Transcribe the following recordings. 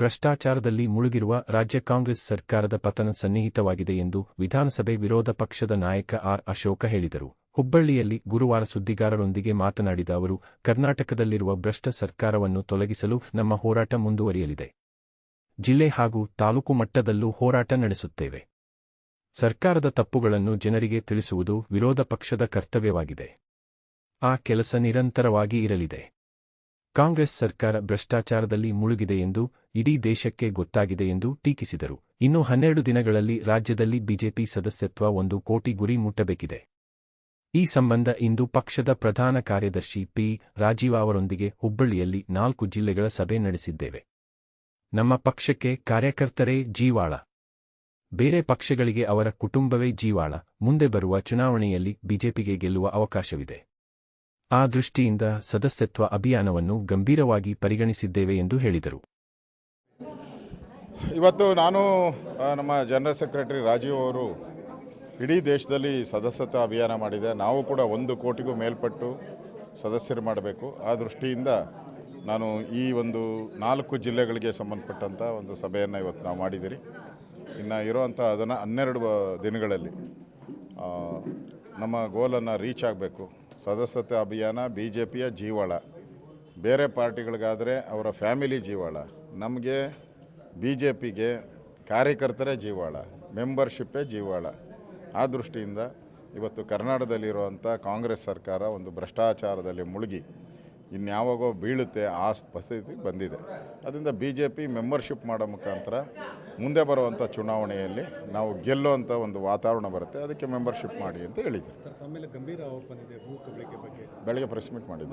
ಭ್ರಷ್ಟಾಚಾರದಲ್ಲಿ ಮುಳುಗಿರುವ ರಾಜ್ಯ ಕಾಂಗ್ರೆಸ್ ಸರ್ಕಾರದ ಪತನ ಸನ್ನಿಹಿತವಾಗಿದೆ ಎಂದು ವಿಧಾನಸಭೆ ವಿರೋಧ ಪಕ್ಷದ ನಾಯಕ ಆರ್ ಅಶೋಕ ಹೇಳಿದರು. ಹುಬ್ಬಳ್ಳಿಯಲ್ಲಿ ಗುರುವಾರ ಸುದ್ದಿಗಾರರೊಂದಿಗೆ ಮಾತನಾಡಿದ ಅವರು, ಕರ್ನಾಟಕದಲ್ಲಿರುವ ಭ್ರಷ್ಟ ಸರ್ಕಾರವನ್ನು ತೊಲಗಿಸಲು ನಮ್ಮ ಹೋರಾಟ ಮುಂದುವರಿಯಲಿದೆ. ಜಿಲ್ಲೆ ಹಾಗೂ ತಾಲೂಕು ಮಟ್ಟದಲ್ಲೂ ಹೋರಾಟ ನಡೆಸುತ್ತೇವೆ. ಸರ್ಕಾರದ ತಪ್ಪುಗಳನ್ನು ಜನರಿಗೆ ತಿಳಿಸುವುದು ವಿರೋಧ ಪಕ್ಷದ ಕರ್ತವ್ಯವಾಗಿದೆ. ಆ ಕೆಲಸ ನಿರಂತರವಾಗಿ ಇರಲಿದೆ. ಕಾಂಗ್ರೆಸ್ ಸರ್ಕಾರ ಭ್ರಷ್ಟಾಚಾರದಲ್ಲಿ ಮುಳುಗಿದೆ ಎಂದು ಇಡೀ ದೇಶಕ್ಕೆ ಗೊತ್ತಾಗಿದೆ ಎಂದು ಟೀಕಿಸಿದರು. ಇನ್ನು ಹನ್ನೆರಡು ದಿನಗಳಲ್ಲಿ ರಾಜ್ಯದಲ್ಲಿ ಬಿಜೆಪಿ ಸದಸ್ಯತ್ವ ಒಂದು ಕೋಟಿ ಗುರಿ ಮುಟ್ಟಬೇಕಿದೆ. ಈ ಸಂಬಂಧ ಇಂದು ಪಕ್ಷದ ಪ್ರಧಾನ ಕಾರ್ಯದರ್ಶಿ ಪಿ. ರಾಜೀವ ಅವರೊಂದಿಗೆ ಹುಬ್ಬಳ್ಳಿಯಲ್ಲಿ ನಾಲ್ಕು ಜಿಲ್ಲೆಗಳ ಸಭೆ ನಡೆಸಿದ್ದೇವೆ. ನಮ್ಮ ಪಕ್ಷಕ್ಕೆ ಕಾರ್ಯಕರ್ತರೇ ಜೀವಾಳ. ಬೇರೆ ಪಕ್ಷಗಳಿಗೆ ಅವರ ಕುಟುಂಬವೇ ಜೀವಾಳ. ಮುಂದೆ ಬರುವ ಚುನಾವಣೆಯಲ್ಲಿ ಬಿಜೆಪಿಗೆ ಗೆಲ್ಲುವ ಅವಕಾಶವಿದೆ. ಆ ದೃಷ್ಟಿಯಿಂದ ಸದಸ್ಯತ್ವ ಅಭಿಯಾನವನ್ನು ಗಂಭೀರವಾಗಿ ಪರಿಗಣಿಸಿದ್ದೇವೆ ಎಂದು ಹೇಳಿದರು. ಇವತ್ತು ನಾನು ನಮ್ಮ ಜನರಲ್ ಸೆಕ್ರೆಟರಿ ರಾಜೀವ್ ಅವರು ಇಡೀ ದೇಶದಲ್ಲಿ ಸದಸ್ಯತ್ವ ಅಭಿಯಾನ ಮಾಡಿದೆ. ನಾವು ಕೂಡ ಒಂದು ಕೋಟಿಗೂ ಮೇಲ್ಪಟ್ಟು ಸದಸ್ಯರು ಮಾಡಬೇಕು. ಆ ದೃಷ್ಟಿಯಿಂದ ನಾನು ಈ ಒಂದು ನಾಲ್ಕು ಜಿಲ್ಲೆಗಳಿಗೆ ಸಂಬಂಧಪಟ್ಟಂಥ ಒಂದು ಸಭೆಯನ್ನು ಇವತ್ತು ನಾವು ಮಾಡಿದ್ದೀರಿ. ಇನ್ನು ಇರೋವಂಥ ಅದನ್ನು ಹನ್ನೆರಡು ದಿನಗಳಲ್ಲಿ ನಮ್ಮ ಗೋಲನ್ನು ರೀಚ್ ಆಗಬೇಕು. ಸದಸ್ಯತ್ವ ಅಭಿಯಾನ ಬಿ ಜೆ ಪಿಯ ಜೀವಾಳ. ಬೇರೆ ಪಾರ್ಟಿಗಳಿಗಾದರೆ ಅವರ ಫ್ಯಾಮಿಲಿ ಜೀವಾಳ. ನಮಗೆ ಬಿ ಜೆ ಪಿಗೆ ಕಾರ್ಯಕರ್ತರೇ ಜೀವಾಳ, ಮೆಂಬರ್ಶಿಪ್ಪೇ ಜೀವಾಳ. ಆ ದೃಷ್ಟಿಯಿಂದ ಇವತ್ತು ಕರ್ನಾಟಕದಲ್ಲಿರುವಂಥ ಕಾಂಗ್ರೆಸ್ ಸರ್ಕಾರ ಒಂದು ಭ್ರಷ್ಟಾಚಾರದಲ್ಲಿ ಮುಳುಗಿ. ಇನ್ಯಾವಾಗೋ ಬೀಳುತ್ತೆ ಆ ಪರಿಸ್ಥಿತಿ ಬಂದಿದೆ. ಅದರಿಂದ ಬಿ ಜೆ ಪಿ ಮೆಂಬರ್ಶಿಪ್ ಮಾಡೋ ಮುಖಾಂತರ ಮುಂದೆ ಬರುವಂಥ ಚುನಾವಣೆಯಲ್ಲಿ ನಾವು ಗೆಲ್ಲುವಂಥ ಒಂದು ವಾತಾವರಣ ಬರುತ್ತೆ. ಅದಕ್ಕೆ ಮೆಂಬರ್ಶಿಪ್ ಮಾಡಿ ಅಂತ ಬಗ್ಗೆ. ಬೆಳಗ್ಗೆ ಪ್ರೆಸ್ ಮೀಟ್ ಮಾಡಿದ್ದೆ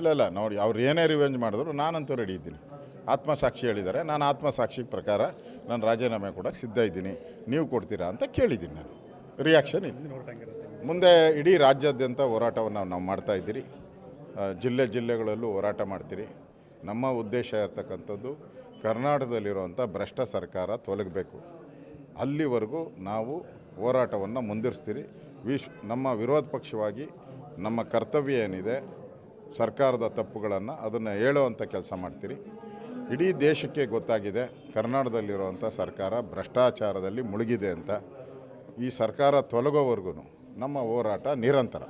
ಇಲ್ಲ ಇಲ್ಲ ನೋಡಿ ಅವ್ರು ಏನೇ ರಿವೆಂಜ್ ಮಾಡಿದ್ರು ನಾನಂತೂ ರೆಡಿ ಇದ್ದೀನಿ. ಆತ್ಮಸಾಕ್ಷಿ ಹೇಳಿದ್ದಾರೆ ನಾನು ಆತ್ಮಸಾಕ್ಷಿ ಪ್ರಕಾರ ನಾನು ರಾಜೀನಾಮೆ ಕೊಡೋಕ್ಕೆ ಸಿದ್ಧ ಇದ್ದೀನಿ. ನೀವು ಕೊಡ್ತೀರಾ ಅಂತ ಕೇಳಿದ್ದೀನಿ ನಾನು. ರಿಯಾಕ್ಷನ್ ಇಲ್ಲ. ಮುಂದೆ ಇಡೀ ರಾಜ್ಯಾದ್ಯಂತ ಹೋರಾಟವನ್ನು ನಾವು ಮಾಡ್ತಾ ಇದ್ದೀರಿ. ಜಿಲ್ಲೆ ಜಿಲ್ಲೆಗಳಲ್ಲೂ ಹೋರಾಟ ಮಾಡ್ತೀರಿ. ನಮ್ಮ ಉದ್ದೇಶ ಇರ್ತಕ್ಕಂಥದ್ದು ಕರ್ನಾಟಕದಲ್ಲಿರುವಂಥ ಭ್ರಷ್ಟ ಸರ್ಕಾರ ತೊಲಗಬೇಕು. ಅಲ್ಲಿವರೆಗೂ ನಾವು ಹೋರಾಟವನ್ನು ಮುಂದಿರ್ಸ್ತೀರಿ. ವಿಶ್, ನಮ್ಮ ವಿರೋಧ ಪಕ್ಷವಾಗಿ ನಮ್ಮ ಕರ್ತವ್ಯ ಏನಿದೆ, ಸರ್ಕಾರದ ತಪ್ಪುಗಳನ್ನು ಅದನ್ನು ಹೇಳುವಂಥ ಕೆಲಸ ಮಾಡ್ತೀರಿ. ಇಡೀ ದೇಶಕ್ಕೆ ಗೊತ್ತಾಗಿದೆ, ಕರ್ನಾಟಕದಲ್ಲಿರುವಂಥ ಸರ್ಕಾರ ಭ್ರಷ್ಟಾಚಾರದಲ್ಲಿ ಮುಳುಗಿದೆ ಅಂತ. ಈ ಸರ್ಕಾರ ತೊಲಗೋವರೆಗೂ ನಮ್ಮ ಹೋರಾಟ ನಿರಂತರ.